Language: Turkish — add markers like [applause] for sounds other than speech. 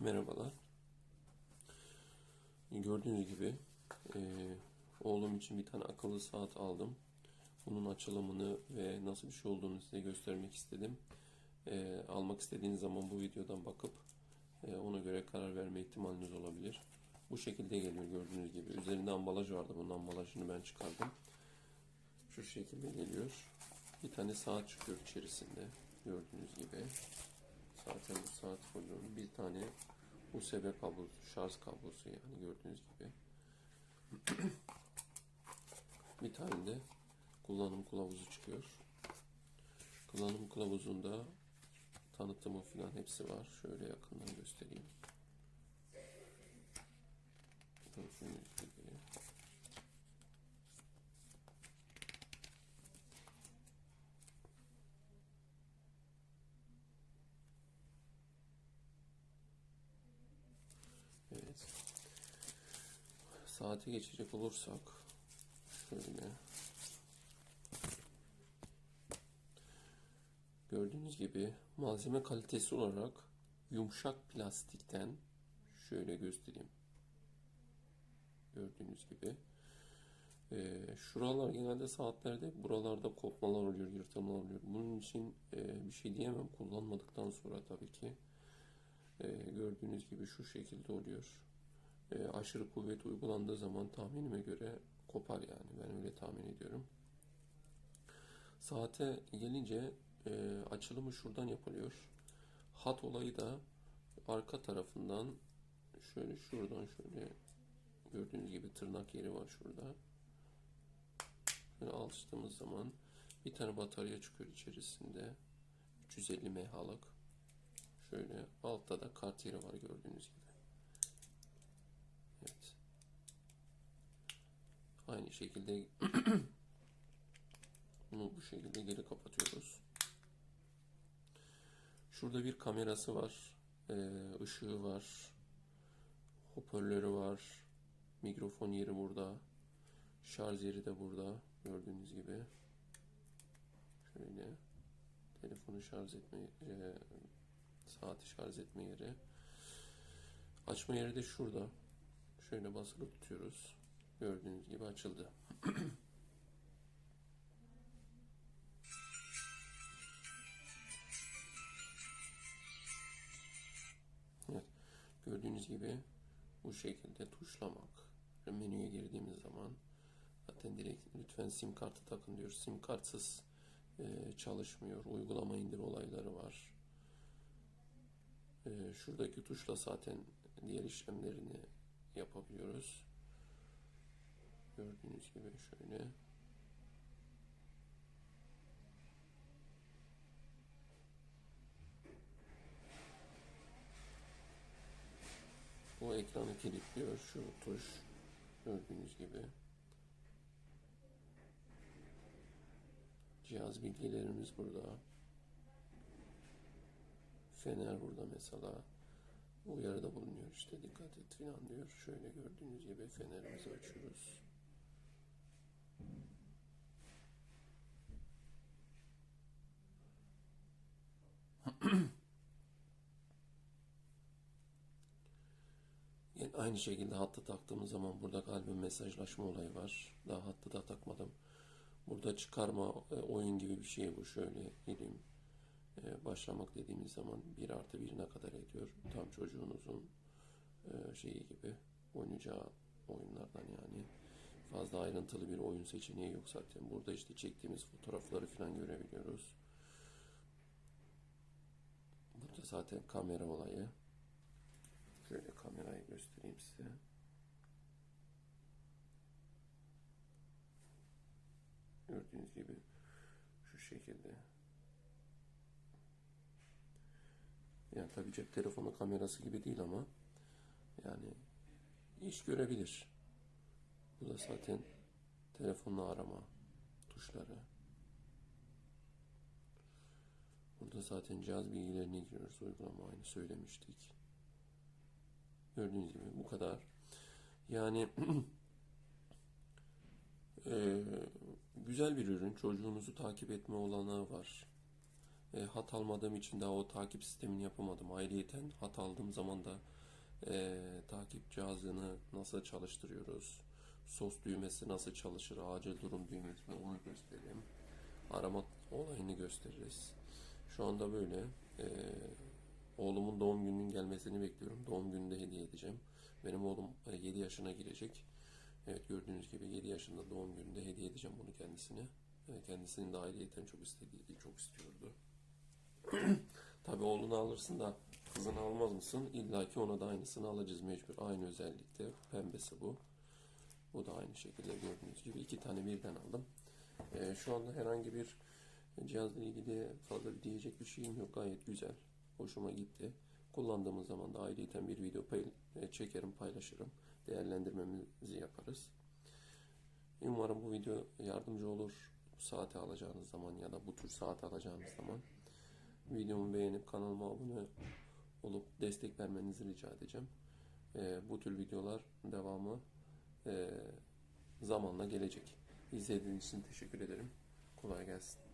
Merhabalar. Gördüğünüz gibi eee, oğlum için bir tane akıllı saat aldım. Bunun açılımını ve nasıl bir şey olduğunu size göstermek istedim. Eee, almak istediğiniz zaman bu videodan bakıp eee, ona göre karar verme ihtimaliniz olabilir. Bu şekilde geliyor gördüğünüz gibi. Üzerinde ambalaj vardı. Bunun ambalajını ben çıkardım. Şu şekilde geliyor. Bir tane saat çıkıyor içerisinde. Gördüğünüz gibi. Zaten bu saat folyo'nun bir tane USB kablosu, şarj kablosu yani gördüğünüz gibi. [clears throat] bir tane de kullanım kılavuzu çıkıyor. Kullanım kılavuzunda tanıtımı falan hepsi var. Şöyle yakından göstereyim. Gördüğünüz gibi. Evet. Saate geçecek olursak şöyle gördüğünüz gibi malzeme kalitesi olarak yumuşak plastikten şöyle göstereyim. Gördüğünüz gibi ee, şuralar genelde saatlerde buralarda kopmalar oluyor, yırtılmalar oluyor. Bunun için e, bir şey diyemem kullanmadıktan sonra tabii ki. Ee, gördüğünüz gibi şu şekilde oluyor. Ee, aşırı kuvvet uygulandığı zaman tahminime göre kopar yani. Ben öyle tahmin ediyorum. Saate gelince e, açılımı şuradan yapılıyor. Hat olayı da arka tarafından şöyle şuradan şöyle gördüğünüz gibi tırnak yeri var şurada. Böyle alıştığımız zaman bir tane batarya çıkıyor içerisinde. 350 mAh'lık. Şöyle altta da kart yeri var gördüğünüz gibi. Evet. Aynı şekilde [clears throat] bunu bu şekilde geri kapatıyoruz. Şurada bir kamerası var. Ee, ışığı var. Hoparlörü var. Mikrofon yeri burada. Şarj yeri de burada. Gördüğünüz gibi. Şöyle. Telefonu şarj etme e, saati şarj etme yeri. Açma yeri de şurada. Şöyle basılı tutuyoruz. Gördüğünüz gibi açıldı. [clears throat] Evet. Gördüğünüz gibi bu şekilde tuşlamak. Menüye girdiğimiz zaman zaten direkt lütfen sim kartı takın diyor. Sim kartsız e, çalışmıyor. Uygulama indir olayları var. E, şuradaki tuşla zaten diğer işlemlerini yapabiliyoruz. Gördüğünüz gibi şöyle. Bu ekranı kilitliyor şu tuş. Gördüğünüz gibi. Cihaz bilgilerimiz burada. Fener burada mesela. Uyarıda bulunuyor işte dikkat et falan diyor. Şöyle gördüğünüz gibi fenerimizi açıyoruz. Yani aynı şekilde hattı taktığımız zaman burada galiba mesajlaşma olayı var. Daha hattı da takmadım. Burada çıkarma e, oyun gibi bir şey bu. Şöyle gireyim. E, başlamak dediğimiz zaman 1 artı 1 ne kadar ediyor? Tam çocuğunuzun e, şeyi gibi oynayacağı oyunlardan yani. Fazla ayrıntılı bir oyun seçeneği yok zaten. Burada işte çektiğimiz fotoğrafları falan görebiliyoruz. Burada zaten kamera olayı. Göstereyim size. Gördüğünüz gibi şu şekilde. Yani tabii cep telefonu kamerası gibi değil ama yani iş görebilir. Bu da zaten telefonla arama tuşları. Burada zaten cihaz bilgilerine giriyoruz. Uygulama aynı söylemiştik. Gördüğünüz gibi bu kadar. Yani eee, [clears throat] güzel bir ürün. Çocuğunuzu takip etme olanağı var. E, hat almadığım için daha o takip sistemini yapamadım. Ayrıyeten hat aldığım zaman da e, takip cihazını nasıl çalıştırıyoruz, sos düğmesi nasıl çalışır, acil durum düğmesi onu göstereyim. Arama olayını gösteririz. Şu anda böyle. E, oğlumun doğum gününün gelmesini bekliyorum. Doğum gününde hediye edeceğim. Benim oğlum 7 yaşına girecek. Evet gördüğünüz gibi 7 yaşında doğum gününde hediye edeceğim bunu kendisine. E, Kendisinin de aileyeten çok istediği, çok istiyordu. [clears throat] Tabii oğlunu alırsın da kızını almaz mısın? İlla ki ona da aynısını alacağız mecbur. Aynı özellikte. Pembesi bu. Bu da aynı şekilde gördüğünüz gibi iki tane birden aldım. Ee, şu anda herhangi bir cihazla ilgili fazla diyecek bir şeyim yok. Gayet güzel. Hoşuma gitti. Kullandığımız zaman da ayrıyeten bir video pay- e, çekerim, paylaşırım. Değerlendirmemizi yaparız. Umarım bu video yardımcı olur. Bu saati alacağınız zaman ya da bu tür saat alacağınız zaman. Videomu beğenip kanalıma abone olup destek vermenizi rica edeceğim. Ee, bu tür videolar devamı e, zamanla gelecek. İzlediğiniz için teşekkür ederim. Kolay gelsin.